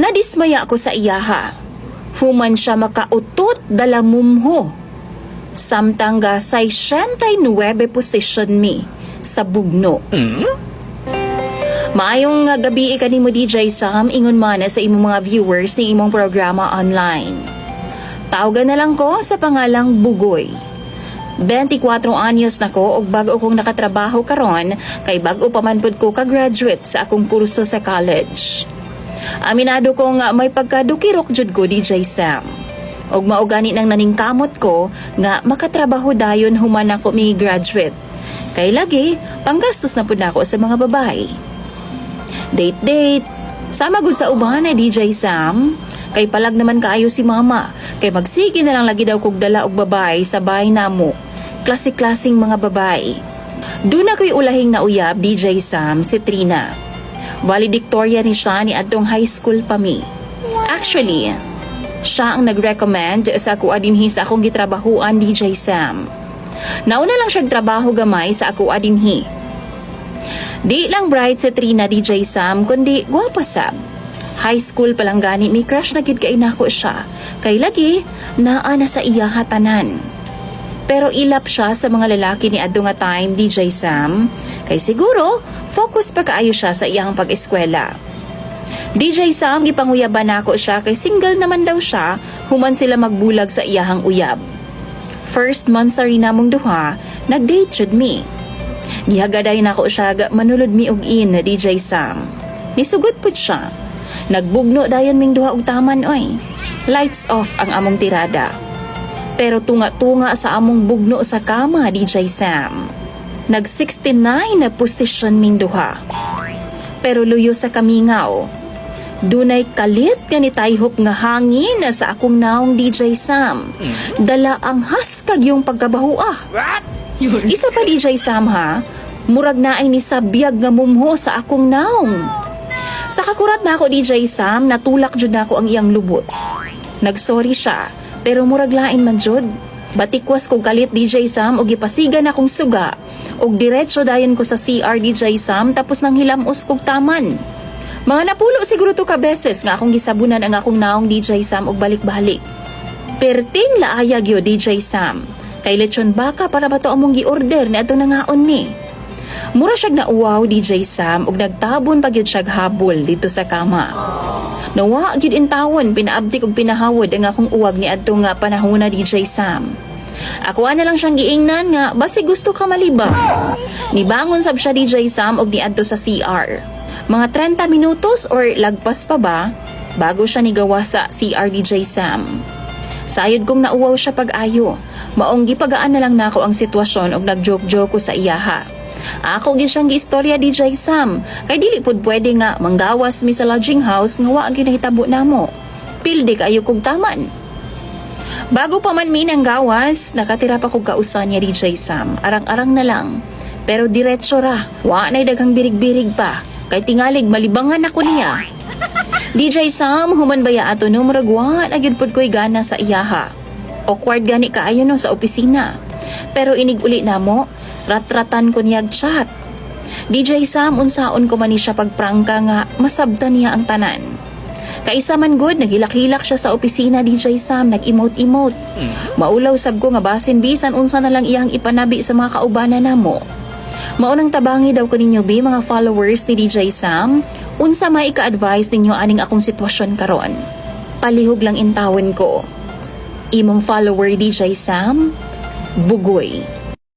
Nadismaya ako sa iyaha. Human siya makautot dalamumho. Samtang ga 69 position mi sa bugno. Maayong nga gabi kanimo DJ Sam ingon man sa imong mga viewers ni imong programa online. Tawagan na lang ko sa pangalang Bugoy. 24 anyos na ko ug bago akong nakatrabaho karon kay bago pa man pud ko ka-graduate sa akong kurso sa college. Aminado ko nga may pagkadukirok jud ko DJ Sam. Og maugani nang naningkamot ko nga makatrabaho dayon human ako mi graduate. Kay lagi panggastos na pud nako sa mga babae. Date date. Sama gud sa uban na DJ Sam. Kay palag naman kaayo si mama. Kay magsige na lang lagi daw kog dala og babae sa bahay namo. Klase-klaseng mga babae. Doon na ulahing na uyab DJ Sam si Trina. Valedictorian ni siya ni adtong high school pa mi. Actually, siya ang nag-recommend sa ako adinhi sa akong gitrabahuan DJ Sam. Nauna lang siyang trabaho gamay sa ako adinhi. Di lang bright sa Trina DJ Sam, kundi gwapa sab. High school pa lang gani, may crush na gid kay nako siya. Kay lagi, naa na sa iya hatanan. Pero ilap siya sa mga lalaki ni Ado nga time DJ Sam. Kay siguro, focus pa kaayo siya sa iyang pag-eskwela. DJ Sam, gipanguyaban nako siya kay single naman daw siya, human sila magbulag sa iyahang uyab. First month sa rin namong duha, nag-date jud me. Gihagaday na ko siya ga manulod mi og in na DJ Sam. Nisugot pud siya. Nagbugno dayon ming duha og taman oy. Lights off ang among tirada. Pero tunga-tunga sa among bugno sa kama DJ Sam. Nag 69 na posisyon ming duha. Pero luyo sa kamingaw. Dunay kalit nga ni tayhop nga hangin sa akong naong DJ Sam. Dala ang haskag yung pagkabahua. Isa pa DJ Sam ha, murag na ay ni sabiyag nga mumho sa akong naong. Sa kakurat na ako DJ Sam, natulak jud nako ang iyang lubot. Nagsorry siya, pero murag lain man jud. Batikwas ko galit DJ Sam og gipasigan akong suga og diretso dayon ko sa CR DJ Sam tapos nang hilamos kog taman. Mga napulo siguro to ka beses nga akong gisabunan ang akong naong DJ Sam og balik-balik. Perting laayag yo DJ Sam. Kay lechon baka para ba to among gi-order ni adto nangaon ni. Mura siyag na uwaw DJ Sam ug nagtabon pa gyud siyag habol dito sa kama. Nawa gyud intawon pinaabdik ug pinahawod ang akong uwag ni adto nga panahona DJ Sam. Ako na lang siyang giingnan nga basi gusto ka malibang. Nibangon sab siya DJ Sam og niadto sa CR. Mga 30 minutos or lagpas pa ba bago siya nigawa sa CR DJ Sam. Sayod kong nauwaw siya pag-ayo. Maong gipagaan na lang nako ang sitwasyon og nagjoke-joke ko sa iyaha. Ako gyud siyang giistorya DJ Sam. Kay dili pud pwede nga manggawas mi sa lodging house nga wa ginahitabo namo. Pilde kayo kog taman. Bago pa man mi nang gawas, nakatira pa kog kausan niya DJ Sam. Arang-arang na lang. Pero diretso ra. Wa na'y daghang birig-birig pa. Kay tingalig malibangan ako niya. DJ Sam, human baya ato no murag wa nagyud pud ko'y gana sa iyaha. Awkward gani kaayo no sa opisina. Pero inig uli namo, ratratan ko niyag chat. DJ Sam, unsaon ko man siya pagprangka nga masabtan niya ang tanan. Kaisa man good, naghilak-hilak siya sa opisina DJ Sam, nag-emote-emote. Maulaw sab ko nga basin bisan unsa na lang iyang ipanabi sa mga kaubanan namo. Maunang tabangi daw ko ninyo bi mga followers ni DJ Sam, unsa may ika-advise ninyo aning akong sitwasyon karon. Palihog lang intawon ko. Imong follower DJ Sam, Bugoy.